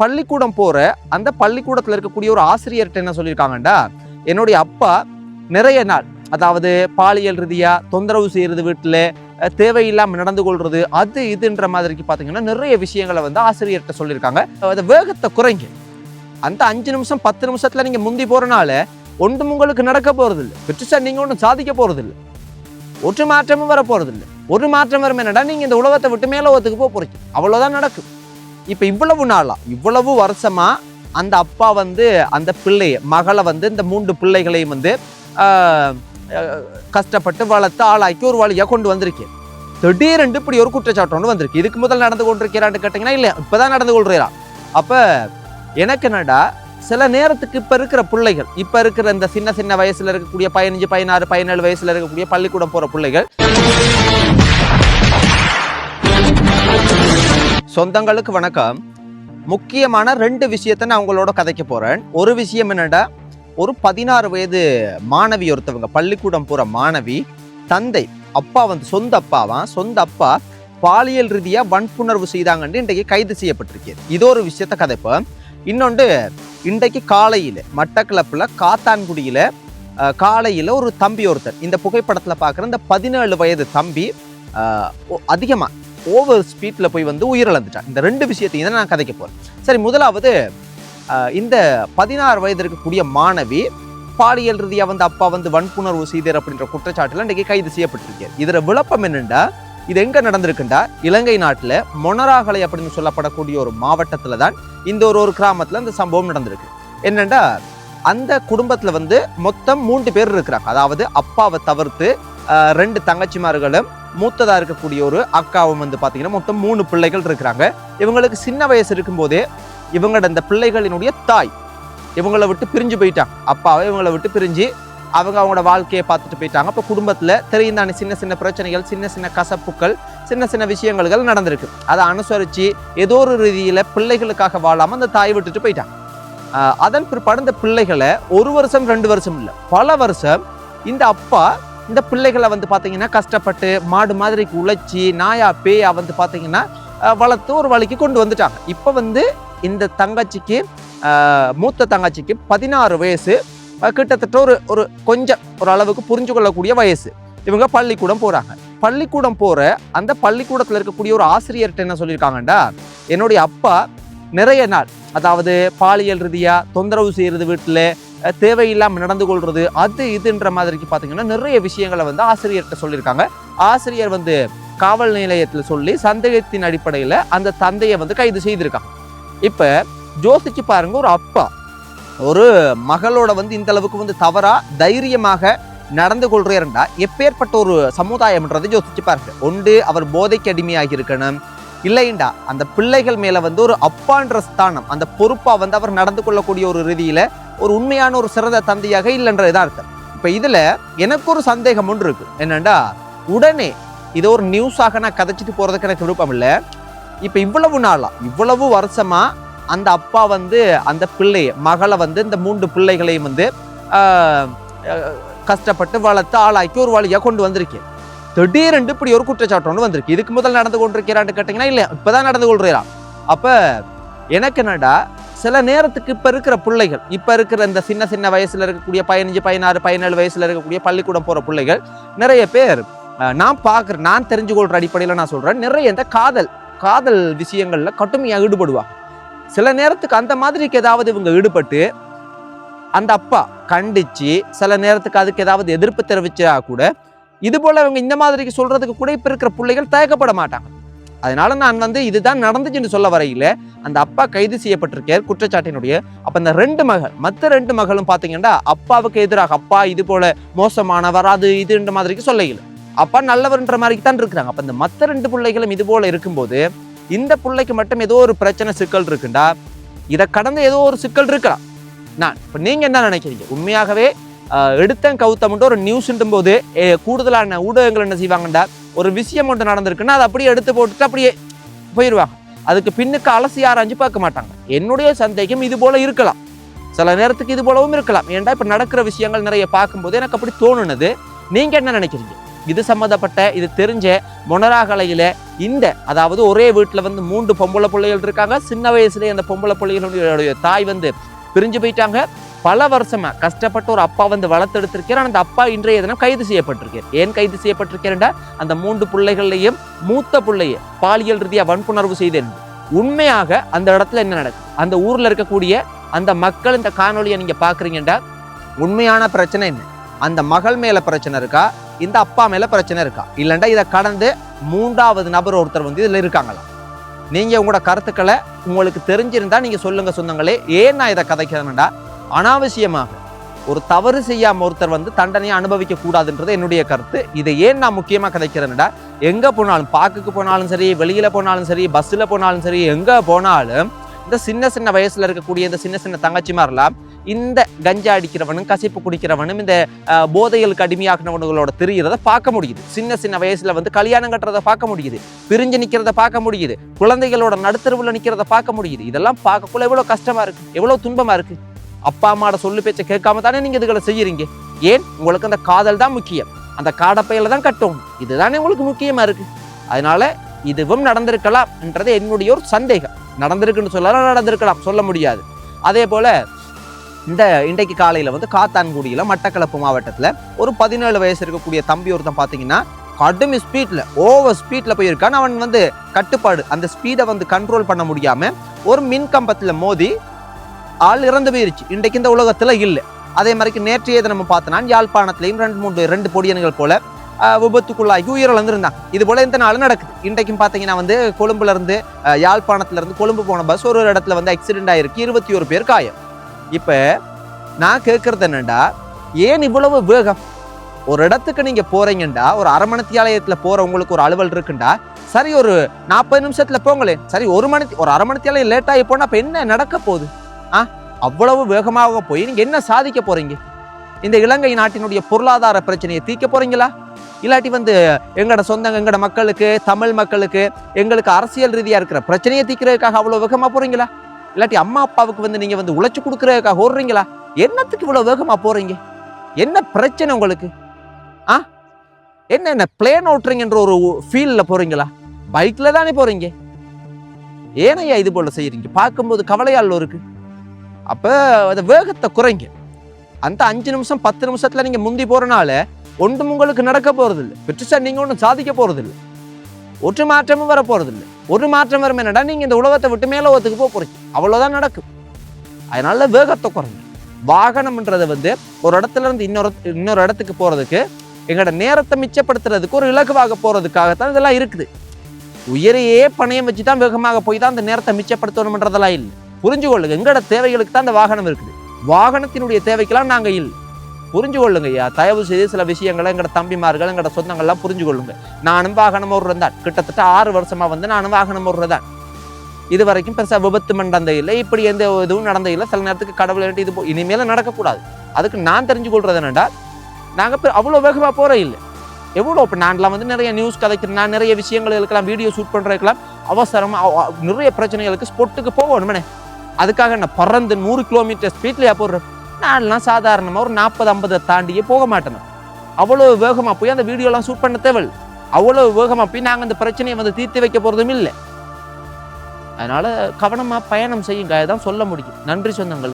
பள்ளிக்கூடம் போற அந்த பள்ளிக்கூடத்துல இருக்கக்கூடிய ஒரு ஆசிரியர்கிட்ட என்ன சொல்லியிருக்காங்கண்டா? என்னுடைய அப்பா நிறைய நாள் அதாவது பாலியல் ரீதியா தொந்தரவு செய்யறது வீட்டுல தேவையில்லாமல் தேவையில்லாம நடந்து கொள்றது அது இதுன்ற மாதிரிக்கு பாத்தீங்கன்னா நிறைய விஷயங்களை வந்து ஆசிரியர்கிட்ட சொல்லியிருக்காங்க. அதை வேகத்தை குறைங்க. அந்த அஞ்சு நிமிஷம் பத்து நிமிஷத்துல நீங்க முந்தி போறனால ஒன்றும் உங்களுக்கு நடக்க போறது இல்லை பெருசா நீங்க ஒன்றும் சாதிக்க போறது இல்லை ஒரு மாற்றமும் வர போறது இல்லை ஒரு மாற்றம் வரும் என்னடா நீங்க இந்த உலகத்தை விட்டு மேலோகத்துக்கு போக போறீங்க. அவ்வளவுதான் நடக்கும். இப்போ இவ்வளவு நாளாக இவ்வளவு வருஷமாக அந்த அப்பா வந்து அந்த பிள்ளை மகளை வந்து இந்த மூன்று பிள்ளைகளையும் வந்து கஷ்டப்பட்டு வளர்த்து ஆளாக்கி ஒரு வழியாக கொண்டு வந்திருக்கேன் திடீரென்று இப்படி ஒரு குற்றச்சாட்டு ஒன்று வந்திருக்கு. இதுக்கு முதல் நடந்து கொண்டிருக்கிறான்னு கேட்டீங்கன்னா இல்லை இப்போ தான் நடந்து கொள்றா அப்போ எனக்கு என்னடா சில நேரத்துக்கு இப்போ இருக்கிற பிள்ளைகள் இப்போ இருக்கிற இந்த சின்ன சின்ன வயசில் இருக்கக்கூடிய பதினஞ்சு பதினாறு பதினேழு வயசில் இருக்கக்கூடிய பள்ளிக்கூடம் போகிற பிள்ளைகள் சொந்தங்களுக்கு வணக்கம். முக்கியமான ரெண்டு விஷயத்தை நான் உங்களோட கதைக்க போகிறேன் ஒரு விஷயம் என்னடா ஒரு பதினாறு வயது மாணவி ஒருத்தவங்க பள்ளிக்கூடம் போகிற மாணவி தந்தை அப்பா வந்து சொந்த அப்பாவான் சொந்த அப்பா பாலியல் ரீதியாக வன்புணர்வு செய்தாங்கன்னு இன்றைக்கு கைது செய்யப்பட்டிருக்கு இது ஒரு விஷயத்த கதைப்போம். இன்னொன்று இன்றைக்கு காலையில் மட்டக்களப்பில் காத்தான்குடியில் காலையில் ஒரு தம்பி ஒருத்தர். இந்த புகைப்படத்தில் பார்க்குற இந்த பதினேழு வயது தம்பி அதிகமாக ஓவர் ஸ்பீட்டில் போய் வந்து உயிரிழந்துட்டான் இந்த ரெண்டு விஷயத்தையும் தான் நான் கதைக்க போகிறேன் சரி முதலாவது இந்த பதினாறு வயது இருக்கக்கூடிய மாணவி பாலியல் ரீதியாக வந்து அப்பா வந்து வன்புணர்வு செய்தார் அப்படின்ற குற்றச்சாட்டில் இன்றைக்கு கைது செய்யப்பட்டிருக்கு இதில் விளப்பம் என்னென்னா இது எங்கே நடந்திருக்குண்டா இலங்கை நாட்டில் மொனராகலை அப்படின்னு சொல்லப்படக்கூடிய ஒரு மாவட்டத்தில் தான் இந்த ஒரு ஒரு கிராமத்தில் இந்த சம்பவம் நடந்திருக்கு. என்னென்னா அந்த குடும்பத்தில் வந்து மொத்தம் மூன்று பேர் இருக்கிறாங்க. அதாவது அப்பாவை தவிர்த்து ரெண்டு தங்கச்சிமார்களும் மூத்ததாக இருக்கக்கூடிய ஒரு அக்காவும் வந்து பார்த்தீங்கன்னா மொத்தம் மூணு பிள்ளைகள் இருக்கிறாங்க. இவங்களுக்கு சின்ன வயசு இருக்கும்போதே இவங்களோட அந்த பிள்ளைகளினுடைய தாய் இவங்களை விட்டு பிரிஞ்சு போயிட்டாங்க. அப்பாவை இவங்களை விட்டு பிரிஞ்சு அவங்க அவங்களோட வாழ்க்கையை பார்த்துட்டு போயிட்டாங்க. அப்போ குடும்பத்தில் தெரியும் தானே சின்ன சின்ன பிரச்சனைகள் சின்ன சின்ன கசப்புக்கள் சின்ன சின்ன விஷயங்கள் நடந்திருக்கு. அதை அனுசரித்து ஏதோ ஒரு ரீதியில் பிள்ளைகளுக்காக வாழாமல் அந்த தாய் விட்டுட்டு போயிட்டாங்க. அதன் பிற்பாடு இந்த பிள்ளைகளை ஒரு வருஷம் ரெண்டு வருஷம் இல்லை பல வருஷம் இந்த அப்பா இந்த பிள்ளைகளை வந்து பார்த்தீங்கன்னா கஷ்டப்பட்டு மாடு மாதிரிக்கு உழைச்சி நாயா பேயா வந்து பார்த்தீங்கன்னா வளர்த்து ஒரு வழிக்கு கொண்டு வந்துட்டாங்க. இப்போ வந்து இந்த தங்கச்சிக்கு மூத்த தங்கச்சிக்கு பதினாறு வயசு கிட்டத்தட்ட ஒரு ஒரு கொஞ்சம் ஒரு அளவுக்கு புரிஞ்சு கொள்ளக்கூடிய வயசு. இவங்க பள்ளிக்கூடம் போகிறாங்க பள்ளிக்கூடம் போகிற அந்த பள்ளிக்கூடத்தில் இருக்கக்கூடிய ஒரு ஆசிரியர்கிட்ட என்ன சொல்லியிருக்காங்கண்டா என்னுடைய அப்பா நிறைய நாள் அதாவது பாலியல் ரீதியாக தொந்தரவு செய்யறது வீட்டில் தேவையில்லாமல் நடந்து கொள்வது அது இதுன்ற மாதிரிக்கு பார்த்தீங்கன்னா நிறைய விஷயங்களை வந்து ஆசிரியர்கிட்ட சொல்லியிருக்காங்க. ஆசிரியர் வந்து காவல் நிலையத்தில் சொல்லி சந்தேகத்தின் அடிப்படையில் அந்த தந்தையை வந்து கைது செய்திருக்காங்க. இப்போ யோசிச்சு பாருங்க ஒரு அப்பா ஒரு மகளோட வந்து இந்த அளவுக்கு வந்து தவறாக தைரியமாக நடந்து கொள்றேன்டா எப்பேற்பட்ட ஒரு சமுதாயம்ன்றது யோசிச்சு பாருங்க. ஒன்று அவர் போதைக்கு அடிமையாகி இருக்கணும் இல்லைண்டா. அந்த பிள்ளைகள் மேலே வந்து ஒரு அப்பான்ற ஸ்தானம் அந்த பொறுப்பாக வந்து அவர் நடந்து கொள்ளக்கூடிய ஒரு ரீதியில் ஒரு உண்மையான ஒரு சிறந்த தந்தையாக இதாக அர்த்தம். இப்போ இதில் எனக்கு ஒரு சந்தேகம் ஒன்று இருக்குது என்னண்டா? உடனே இதை ஒரு நியூஸாக நான் கதைச்சிட்டு போகிறதுக்கு எனக்கு விருப்பம் இல்லை. இப்போ இவ்வளவு நாளாக இவ்வளவு வருஷமாக அந்த அப்பா வந்து அந்த பிள்ளையை மகளை வந்து இந்த மூன்று பிள்ளைகளையும் வந்து கஷ்டப்பட்டு வளர்த்து ஆளாக்கி ஒரு வழியாக கொண்டு வந்திருக்கேன். திடீரென்று இப்படி ஒரு குற்றச்சாட்டு ஒன்று வந்திருக்கு. இதுக்கு முதல் நடந்து கொண்டிருக்கிறான்னு கேட்டீங்கன்னா இல்லை இப்பதான் நடந்து கொள்றான் அப்போ எனக்கு என்னடா சில நேரத்துக்கு இப்போ இருக்கிற பிள்ளைகள் இப்போ இருக்கிற இந்த சின்ன சின்ன வயசில் இருக்கக்கூடிய பதினஞ்சு பதினாறு பதினேழு வயசில் இருக்கக்கூடிய பள்ளிக்கூடம் போகிற பிள்ளைகள் நிறைய பேர் நான் பார்க்குறேன் நான் தெரிஞ்சு கொள்கிற அடிப்படையில் நான் சொல்கிறேன் நிறைய இந்த காதல் காதல் விஷயங்களில் கடுமையாக ஈடுபடுவாங்க. சில நேரத்துக்கு அந்த மாதிரிக்கு ஏதாவது இவங்க ஈடுபட்டு அந்த அப்பா கண்டிச்சு சில நேரத்துக்கு அதுக்கு ஏதாவது எதிர்ப்பு தெரிவிச்சா கூட இது போல் அவங்க இந்த மாதிரிக்கு சொல்கிறதுக்கு கூட இப்போ இருக்கிற பிள்ளைகள் தயக்கப்பட மாட்டாங்க. அதனால நான் வந்து இதுதான் நடந்துச்சுன்னு சொல்ல வரையில் அந்த அப்பா கைது செய்யப்பட்டிருக்கார் குற்றச்சாட்டினுடைய. அப்போ இந்த ரெண்டு மகள் மற்ற ரெண்டு மகளும் பார்த்தீங்கன்னா அப்பாவுக்கு எதிராக அப்பா இது போல மோசமானவர் அது இதுன்ற மாதிரிக்கு சொல்லையில் அப்பா நல்லவர்ன்ற மாதிரி தான் இருக்கிறாங்க. அப்போ இந்த மற்ற ரெண்டு பிள்ளைகளும் இது போல இருக்கும்போது இந்த பிள்ளைக்கு மட்டும் ஏதோ ஒரு பிரச்சனை சிக்கல் இருக்குண்டா? இதை கடந்து ஏதோ ஒரு சிக்கல் இருக்கலாம். நான் இப்போ நீங்கள் என்ன நினைக்கிறீங்க? உண்மையாகவே எடுத்தேன் கவுத்தம்ட்டு ஒரு நியூஸ்ன்றும் போது கூடுதலான ஊடகங்கள் என்ன செய்வாங்கண்டா? ஒரு விஷயம் ஒன்று நடந்திருக்குன்னா அதை அப்படியே எடுத்து போட்டுட்டு அப்படியே போயிடுவாங்க அதுக்கு பின்னுக்கு அலசி ஆராய்ஞ்சு பார்க்க மாட்டாங்க. என்னுடைய சந்தேகம் இது போல இருக்கலாம். சில நேரத்துக்கு இது போலவும் இருக்கலாம். ஏன்டா இப்போ நடக்கிற விஷயங்கள் நிறைய பார்க்கும்போது எனக்கு அப்படி தோணுனது. நீங்கள் என்ன நினைக்கிறீங்க? இது சம்மந்தப்பட்ட இது தெரிஞ்ச மொனராகலையில் இந்த அதாவது ஒரே வீட்டில் வந்து மூன்று பொம்பளை பிள்ளைகள் இருக்காங்க. சின்ன வயசுலேயே அந்த பொம்பளை பிள்ளைகளுடைய தாய் வந்து பிரிஞ்சு போயிட்டாங்க. பல வருஷமா கஷ்டப்பட்டு ஒரு அப்பா வந்து வளர்த்தெடுத்திருக்கிறார். அந்த அப்பா இன்றைய தினம் கைது செய்யப்பட்டிருக்கார் ஏன் கைது செய்யப்பட்டிருக்கிறேன்டா அந்த மூன்று பிள்ளைகள்லையும் மூத்த பிள்ளைய பாலியல் ரீதியாக வன்புணர்வு செய்தேன் உண்மையாக அந்த இடத்துல என்ன நடக்கும் அந்த ஊரில் இருக்கக்கூடிய அந்த மக்கள் இந்த காணொலியை நீங்கள் பார்க்குறீங்கடா உண்மையான பிரச்சனை என்ன? அந்த மகள் மேலே பிரச்சனை இருக்கா? இந்த அப்பா மேலே பிரச்சனை இருக்கா? இல்லைண்டா இதை கடந்து மூன்றாவது நபர் ஒருத்தர் வந்து இதில் இருக்காங்களா? நீங்கள் உங்களோட கருத்துக்களை உங்களுக்கு தெரிஞ்சிருந்தா நீங்கள் சொல்லுங்கள் சொந்தங்களே. ஏன் நான் இதை கதைக்கிறேன்டா அனாவசியமாக. ஒரு தவறு செய்யாமல் ஒருத்தர் வந்து தண்டனையை அனுபவிக்க கூடாதுன்றது என்னுடைய கருத்து. இதை ஏன் நான் முக்கியமாக கதைக்கிறேன்டா? எங்கே போனாலும் பார்க்குக்கு போனாலும் சரி வெளியில் போனாலும் சரி பஸ்ஸில் போனாலும் சரி எங்கே போனாலும் இந்த சின்ன சின்ன வயசில் இருக்கக்கூடிய இந்த சின்ன சின்ன தங்கச்சிமாரெல்லாம் இந்த கஞ்சா அடிக்கிறவனும் கசிப்பு குடிக்கிறவனும் இந்த போதைகளுக்கு அடிமையாகினவனுங்களோட தெரிகிறத பார்க்க முடியுது. சின்ன சின்ன வயசில் வந்து கல்யாணம் கட்டுறதை பார்க்க முடியுது. பிரிஞ்சு நிற்கிறத பார்க்க முடியுது. குழந்தைகளோட நடுத்தருவில் நிற்கிறத பார்க்க முடியுது. இதெல்லாம் பார்க்கக்குள்ள எவ்வளோ கஷ்டமாக இருக்குது எவ்வளோ துன்பமாக இருக்குது அப்பா அம்மாவோட சொல்லு பேச்சை கேட்காம தானே நீங்க இதுகளை செய்யறீங்க? ஏன்? உங்களுக்கு அந்த காதல் தான் முக்கியம். அந்த காடப்பையில தான் கட்டணும். இதுதானே உங்களுக்கு முக்கியமா இருக்கு. அதனால இதுவும் நடந்திருக்கலாம் என்றது என்னுடைய ஒரு சந்தேகம். நடந்திருக்குன்னு சொல்லலாம் நடந்திருக்கலாம் சொல்ல முடியாது. அதே போல இந்த இன்றைக்கு காலையில் வந்து காத்தான்குடியில் மட்டக்களப்பு மாவட்டத்தில் ஒரு பதினேழு வயசு இருக்கக்கூடிய தம்பி ஒருத்தன் பார்த்தீங்கன்னா கடும் ஸ்பீடில் ஓவர் ஸ்பீடில் போயிருக்கான். அவன் வந்து கட்டுப்பாடு அந்த ஸ்பீடை வந்து கண்ட்ரோல் பண்ண முடியாமல் ஒரு மின் கம்பத்தில் மோதி ஆள் இறந்து போயிருச்சு. இன்றைக்கு இந்த உலகத்தில் இல்லை. அதே மாதிரி நேற்றைய தினம் பார்த்தோன்னா யாழ்ப்பாணத்திலையும் ரெண்டு மூன்று ரெண்டு பொடியன்கள் போல விபத்துக்குள்ளாகி உயிரிழந்திருந்தாங்க இது போல இந்த நாள் நடக்குது. இன்றைக்கும் பார்த்தீங்கன்னா வந்து கொழும்புல இருந்து யாழ்ப்பாணத்துல இருந்து கொழும்பு போன பஸ் ஒரு ஒரு இடத்துல வந்து ஆக்சிடென்ட் ஆயிருக்கு. இருபத்தி ஒரு பேர் காயம். இப்போ நான் கேட்கறது என்னண்டா ஏன் இவ்வளவு வேகம்? ஒரு இடத்துக்கு நீங்க போறீங்கண்டா ஒரு அரை மணித்தியாலயத்துல போற உங்களுக்கு ஒரு அலுவல் இருக்குண்டா சரி ஒரு நாற்பது நிமிஷத்துல போங்களேன். சரி ஒரு மணி ஒரு அரை மணித்தியாலயம் லேட் ஆகி போனா அப்ப என்ன நடக்க போகுது? ஆ? அவ்வளவு வேகமாக போய் நீங்கள் என்ன சாதிக்க போகிறீங்க இந்த இலங்கை நாட்டினுடைய பொருளாதார பிரச்சனையை தீர்க்க போகிறீங்களா இல்லாட்டி வந்து எங்களோட சொந்தங்க எங்களோட மக்களுக்கு தமிழ் மக்களுக்கு எங்களுக்கு அரசியல் ரீதியாக இருக்கிற பிரச்சனையை தீர்க்கிறதுக்காக அவ்வளோ வேகமாக போகிறீங்களா இல்லாட்டி அம்மா அப்பாவுக்கு வந்து நீங்கள் வந்து உழைச்சி கொடுக்குறதுக்காக ஓடுறீங்களா? என்னத்துக்கு இவ்வளோ வேகமாக போகிறீங்க என்ன பிரச்சனை உங்களுக்கு? ஆ? என்ன என்ன பிளேன் ஓட்டுறீங்கன்ற ஒரு ஃபீல்டில் போகிறீங்களா பைக்கில் தானே போகிறீங்க ஏனையா இது போல் செய்கிறீங்க பார்க்கும்போது கவலையால் இருக்குது அப்போ அந்த வேகத்தை குறைங்க. அந்த அஞ்சு நிமிஷம் பத்து நிமிஷத்தில் நீங்கள் முந்தி போகிறனால ஒன்றும் உங்களுக்கு நடக்க போகிறதில்ல இல்லை பெற்றுசா ஒன்றும் சாதிக்க போகிறதில்ல ஒரு மாற்றமும் வர போகிறதில்ல ஒரு மாற்றம் வரும் என்னடா நீங்கள் இந்த உலகத்தை விட்டு மேலே ஒத்துக்கு போக போகிறீங்க அவ்வளோதான் நடக்கும். அதனால வேகத்தை குறைங்க. வாகனம்ன்றது வந்து ஒரு இடத்துல இருந்து இன்னொரு இன்னொரு இடத்துக்கு போகிறதுக்கு எங்களோட நேரத்தை மிச்சப்படுத்துறதுக்கு ஒரு இலகுவாக போகிறதுக்காகத்தான் இதெல்லாம் இருக்குது. உயிரையே பணையம் வச்சு தான் வேகமாக போய் தான் அந்த நேரத்தை மிச்சப்படுத்தணும்ன்றதெல்லாம் இல்லை. புரிஞ்சு கொள்ளுங்க எங்களோட தேவைகளுக்கு தான் அந்த வாகனம் இருக்குது. வாகனத்தினுடைய தேவைக்கெல்லாம் நாங்கள் இல்லை. புரிஞ்சு கொள்ளுங்க ஐயா. தயவு செய்து சில விஷயங்களை எங்களோட தம்பிமார்கள் எங்களோட சொந்தங்கள்லாம் புரிஞ்சு கொள்ளுங்க நானும் வாகனம் ஓடுறேன் தான் கிட்டத்தட்ட ஆறு வருஷமாக வந்து நானும் வாகனம் ஓடுறதான் இது வரைக்கும் பெருசாக விபத்து மண்டந்த இல்லை. இப்படி எந்த இதுவும் நடந்த இல்லை. சில நேரத்துக்கு கடவுள் இது போ- இனிமேல நடக்கக்கூடாது. அதுக்கு நான் தெரிஞ்சு கொள்றது என்னென்னா நாங்கள் இப்போ அவ்வளோ வேகமாக போகிற இல்லை. எவ்வளோ இப்போ நான்லாம் வந்து நிறைய நியூஸ் கதைக்கிறேன். நான் நிறைய விஷயங்கள் இருக்கலாம் வீடியோ ஷூட் பண்ணுறதுக்கெல்லாம் அவசரமாக அவ- நிறைய பிரச்சனைகளுக்கு ஸ்பொட்டுக்கு போகணுமே அதுக்காக நான் பறந்து நூறு கிலோமீட்டர் ஸ்பீட்லயா போடுறேன். நான்லாம் சாதாரணமாக ஒரு நாற்பது ஐம்பதை தாண்டியே போக மாட்டேன். அவ்வளோ வேகமாக போய் அந்த வீடியோலாம் ஷூட் பண்ண தேவையில்லை. அவ்வளோ வேகமாக போய் நாங்கள் அந்த பிரச்சனையை வந்து தீர்த்து வைக்க போகிறதும் இல்லை. அதனால் கவனமாக பயணம் செய்யுங்க. அதுதான் சொல்ல முடியும். நன்றி சொந்தங்கள்.